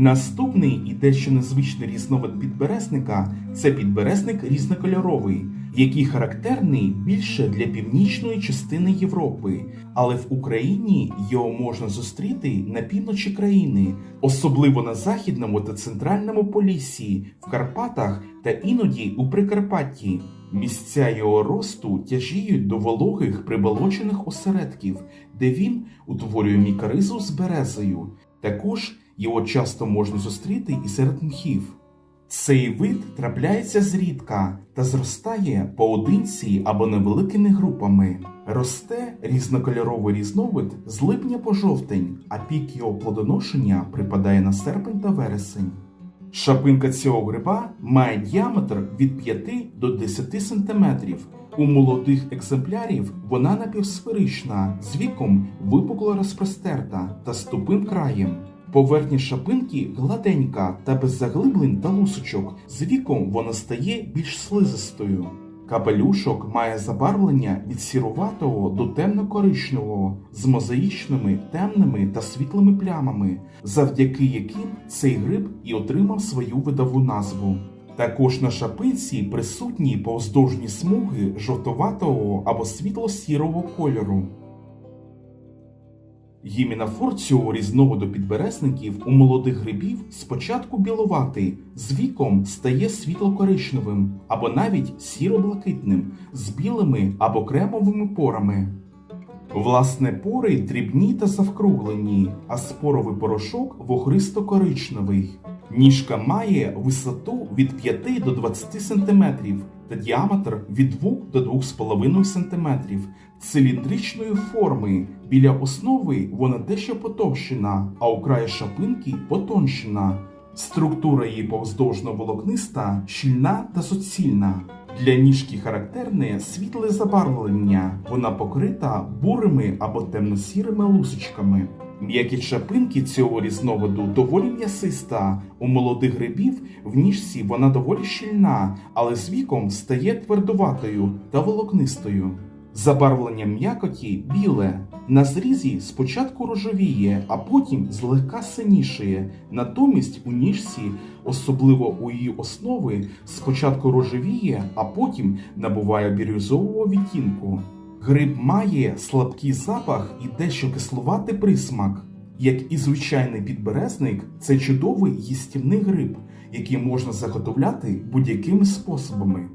Наступний і дещо незвичний різновид підберезника це підберезник різнокольоровий, який характерний більше для північної частини Європи, але в Україні його можна зустріти на півночі країни, особливо на західному та центральному Поліссі, в Карпатах та іноді у Прикарпатті. Місця його росту тяжіють до вологих приболочених осередків, де він утворює мікоризу з березою. Також його часто можна зустріти і серед мхів. Цей вид трапляється зрідка та зростає поодинці або невеликими групами. Росте різнокольоровий різновид з липня по жовтень, а пік його плодоношення припадає на серпень та вересень. Шапинка цього гриба має діаметр від 5 до 10 см. У молодих екземплярів вона напівсферична, з віком випукло розпростерта та з тупим краєм. Поверхня шапинки гладенька та без заглиблень та лусочок. З віком вона стає більш слизистою. Капелюшок має забарвлення від сіруватого до темно-коричневого з мозаїчними темними та світлими плямами, завдяки яким цей гриб і отримав свою видову назву. Також на шапинці присутні повздовжні смуги жовтоватого або світло-сірого кольору. Гімінофор цього різновиду підберезників у молодих грибів спочатку біловатий, з віком стає світло-коричневим або навіть сіро-блакитним, з білими або кремовими порами. Власне, пори дрібні та завкруглені, а споровий порошок вохристо-коричневий. Ніжка має висоту від 5 до 20 см та діаметр від 2 до 2,5 см циліндричної форми. Біля основи вона дещо потовщена, а у краї шапинки потонщена. Структура її повздовжно-волокниста, щільна та суцільна. Для ніжки характерне світле забарвлення. Вона покрита бурими або темно-сірими лусочками. М'які шапинки цього різновиду доволі м'ясиста. У молодих грибів в ніжці вона доволі щільна, але з віком стає твердуватою та волокнистою. Забарвлення м'якоті біле. На зрізі спочатку рожевіє, а потім злегка синішає. Натомість у ніжці, особливо у її основи, спочатку рожевіє, а потім набуває бірюзового відтінку. Гриб має слабкий запах і дещо кислуватий присмак. Як і звичайний підберезник, це чудовий їстівний гриб, який можна заготовляти будь-якими способами.